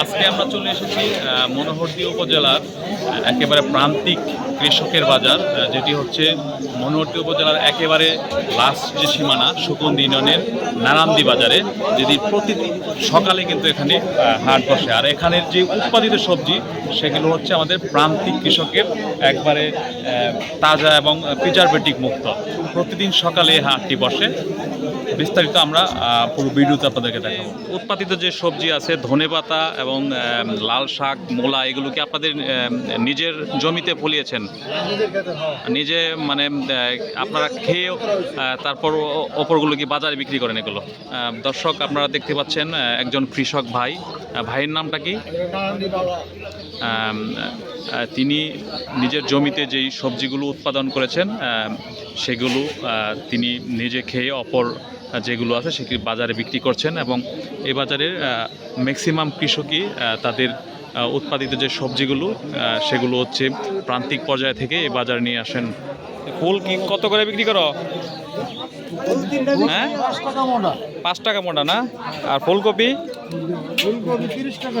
আজকে আমরা চলে এসেছি মনোহরদী উপজেলার একেবারে প্রান্তিক কৃষকের বাজার যেটি হচ্ছে মনোহরটি উপজেলার একেবারে লাস্ট যে সীমানা, সুকন্দি ইউনিয়নের নারান্দি বাজারে, যেটি প্রতিদিন সকালে কিন্তু এখানে হাট বসে। আর এখানের যে উৎপাদিত সবজি, সেগুলো হচ্ছে আমাদের প্রান্তিক কৃষকের একবারে তাজা এবং প্রিজারভেটিক মুক্ত। প্রতিদিন সকালে হাটটি বসে। বিস্তারিত আমরা পুরো ভিডিওতে আপনাদেরকে দেখাবো। উৎপাদিত যে সবজি আছে ধনেপাতা এবং লাল শাক, মূলা এগুলো কি আপনাদের নিজের জমিতে ফলিয়েছেন। নিজে মানে আপনারা খেয়ে তারপর ওপরগুলো কি বাজারে বিক্রি করেন এগুলো? দর্শক, আপনারা দেখতে পাচ্ছেন একজন কৃষক ভাই। ভাইয়ের নামটা কি? তিনি নিজের জমিতে যেই সবজিগুলো উৎপাদন করেছেন সেগুলো তিনি নিজে খেয়ে অপর যেগুলো আছে, সেগুলি বাজারে বিক্রি করছেন এবং এই বাজারের ম্যাক্সিমাম কৃষকই তাদের উৎপাদিত যে সবজিগুলো সেগুলো হচ্ছে প্রান্তিক পর্যায় থেকে এই বাজারে নিয়ে আসেন। ফুল কি কত করে বিক্রি করো? হ্যাঁ? পাঁচ টাকা মোটা না? আর ফুলকপি? ফুলকপি তিরিশ টাকা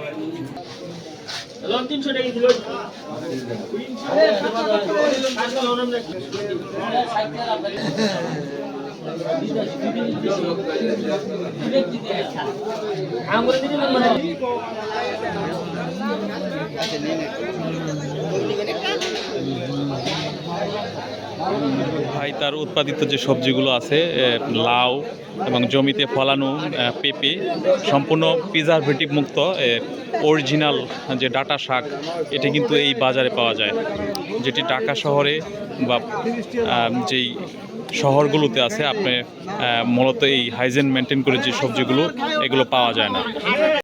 পিস প্রতিদিন সকালে কি বাজার ভিডিও করে নিই ভাই, তার উৎপাদিত যে সবজিগুলো আছে লাউ এবং জমিতে ফলানো পেঁপে, সম্পূর্ণ প্রিজারভেটিভ মুক্ত অরিজিনাল যে ডাটা শাক, এটি কিন্তু এই বাজারে পাওয়া যায়। যেটি ঢাকা শহরে বা যেই শহরগুলোতে আছে, আপনি মূলত এই হাইজেন মেনটেন করে যে সবজিগুলো, এগুলো পাওয়া যায় না।